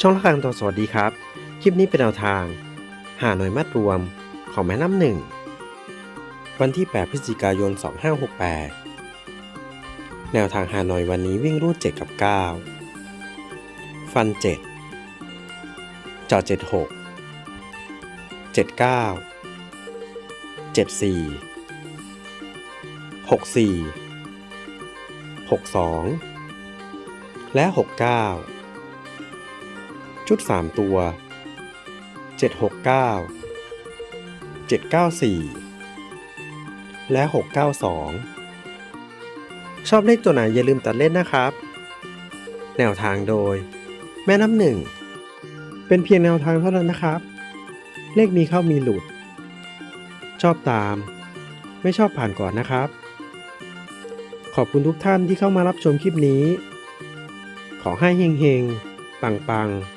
ช่องละครังตัวสวัสดีครับ คลิปนี้เป็นแนวทาง หาหน่วยมัดรวมของแม่น้ำหนึ่ง วันที่ 8 พฤศจิกายน 2568 แนวทางหาหน่อยวันนี้วิ่งรูด 7 กับ 9 ฟัน 7 จอ76 79 74 64 62 และ 69 ชุด 3 ตัว 769 794 และ 692 ชอบเลขตัวไหนอย่าลืมตัดเล่นนะครับ แนวทางโดย แม่น้ำหนึ่ง เป็นเพียงแนวทางเท่านั้นนะครับ เลขมีเข้ามีหลุด ชอบตาม ไม่ชอบผ่านก่อนนะครับ ขอบคุณทุกท่านที่เข้ามารับชมคลิปนี้ ขอให้เฮงๆ ปังๆ